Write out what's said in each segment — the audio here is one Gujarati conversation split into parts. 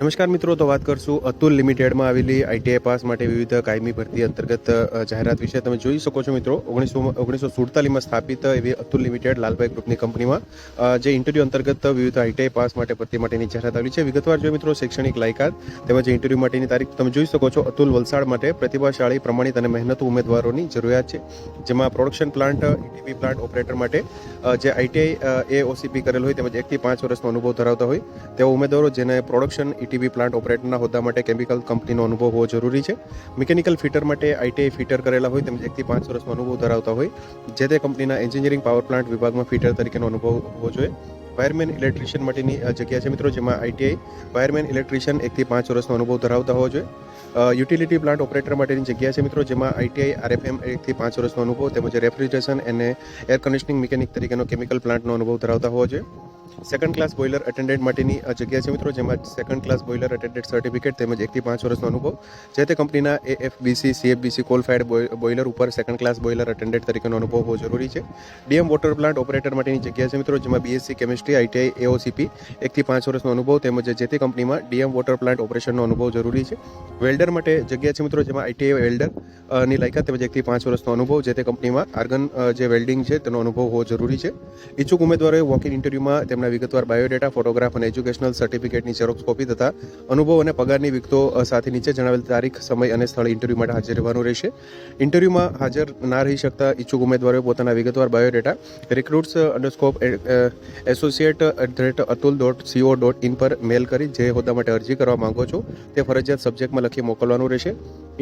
નમસ્કાર મિત્રો, તો વાત કરશું અતુલ લિમિટેડમાં આવેલી આઈટીઆઈ પાસ માટે વિવિધ કાયમી ભરતી અંતર્ગત જાહેરાત વિશે. તમે જોઈ શકો છો મિત્રો, ઓગણીસો ઓગણીસો સુડતાલીસમાં સ્થાપિત એવી અતુલ લિમિટેડ લાલભાઈ ગ્રુપની કંપનીમાં જે ઇન્ટરવ્યૂ અંતર્ગત વિવિધ આઈટીઆઈ પાસ માટે ભરતી માટેની જાહેરાત આવી છે. વિગતવાર જો મિત્રો, શૈક્ષણિક લાયકાત તેમજ ઇન્ટરવ્યૂ માટેની તારીખ તમે જોઈ શકો છો. અતુલ વલસાડ માટે પ્રતિભાશાળી, પ્રમાણિત અને મહેનતુ ઉમેદવારોની જરૂરિયાત છે, જેમાં production plant ETP plant operator માટે જે આઈટીઆઈ એ ઓસીપી કરેલ હોય તેમજ એકથી પાંચ વર્ષનો અનુભવ ધરાવતા હોય તેવા ઉમેદવારો, જેને પ્રોડક્શન ઇટીબી પ્લાન્ટ ઓપરેટરના હોદ્દા માટે કેમિકલ કંપનીનો અનુભવ હોવો જરૂરી છે. મિકેનિકલ ફિટર માટે આઈટીઆઈ ફિટર કરેલા હોય તેમજ એકથી પાંચ વર્ષનો અનુભવ ધરાવતા હોય, જે તે કંપનીના એન્જિનિયરિંગ પાવર પ્લાન્ટ વિભાગમાં ફિટર તરીકેનો અનુભવ હોવો જોઈએ. વાયરમેન ઇલેક્ટ્રિશિયન માટેની જગ્યા છે મિત્રો જેમાં આઈટીઆઈ વાયરમેન ઇલેક્ટ્રિશિયન એકથી પાંચ વર્ષનો અનુભવ ધરાવતા હોવો જોઈએ. યુટિલિટી પ્લાન્ટ ઓપરેટર માટેની જગ્યા છે મિત્રો જેમાં આઈટીઆઈ આરએફએમ એકથી પાંચ વર્ષનો અનુભવ તેમજ રેફ્રિજરેશન અને એર કન્ડિશનિંગ મિકેનિક તરીકેનો કેમિકલ પ્લાન્ટનો અનુભવ ધરાવતા હોવો જોઈએ. સેકન્ડ ક્લાસ બોઇલર અટેન્ડન્ટ માટેની અ, જગ્યા છે મિત્રો જેમાં second class boiler attendant certificate તેમજ એકથી પાંચ વર્ષનો અનુભવ. જે તે કંપનીના AFBC CFBC coal fired boiler ઉપર સેકન્ડ ક્લાસ બોઇલર અટેન્ડન્ટ તરીકેનો અનુભવ હોવો જરૂરી છે. ડીએમ વોટર પ્લાન્ટ ઓપરેટર માટેની જગ્યા છે મિત્રો જેમાં બીએસસી કેમિસ્ટ્રી આઈટીઆઈ એઓસીપી એકથી પાંચ વર્ષનો અનુભવ તેમજ જે તે કંપનીમાં ડીએમ વોટર પ્લાન્ટ ઓપરેશનનો અનુભવ જરૂરી છે. વેલ્ડર માટે જગ્યા છે મિત્રો જેમાં આઈટીઆઈ વેલ્ડરની લાયકાત તેમજ એકથી પાંચ વર્ષનો અનુભવ જે તે કંપનીમાં આર્ગન જે વેલ્ડિંગ છે તેનો અનુભવ હોવો જરૂરી છે. ઈચ્છુક ઉમેદવારોએ વોક ઇન તેમ વિગતવાર બાયોડેટા, ફોટોગ્રાફ અને એજ્યુકેશનલ સર્ટિફિકેટની ઝેરોક્સ કોપી તથા અનુભવ અને પગારની વિગતો સાથે નીચે જણાવેલ તારીખ, સમય અને સ્થળ ઇન્ટરવ્યૂ માટે હાજર રહેવાનું રહેશે. ઇન્ટરવ્યૂમાં હાજર ના રહી શકતા ઈચ્છુક ઉમેદવારોએ પોતાના વિગતવાર biodata recruits underscore associate at the rate Atul dot CO dot in પર મેલ કરી, જે હોદ્દા માટે અરજી કરવા માંગો છો, તે ફરજિયાત સબ્જેક્ટમાં લખી મોકલવાનું રહેશે.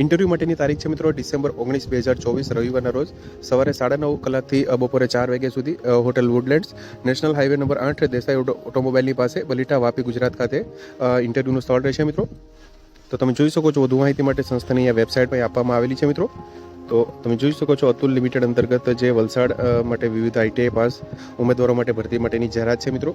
ઇન્ટરવ્યૂ માટેની તારીખ છે મિત્રો ડિસેમ્બર ઓગણીસ, બે હજાર ચોવીસ, રવિવારના રોજ. સવારે સાડા નવ કલાકથી બપોરે ચાર વાગ્યા સુધી hotel Woodlands. National highway number આઠ, દેસાઈ ઓટોમોબાઈલની પાસે બલીટા વાપી, ગુજરાત ખાતે ઇન્ટરવ્યૂનું સ્થળ રહેશે મિત્રો. તો તમે જોઈ શકો છો, વધુ માહિતી માટે સંસ્થાની અહીંયા વેબસાઇટ પર આપવામાં આવેલી છે મિત્રો. તો તમે જોઈ શકો છો, અતુલ લિમિટેડ અંતર્ગત જે વલસાડ માટે વિવિધ આઈટીઆઈ પાસ ઉમેદવારો માટે ભરતી માટેની જાહેરાત છે મિત્રો.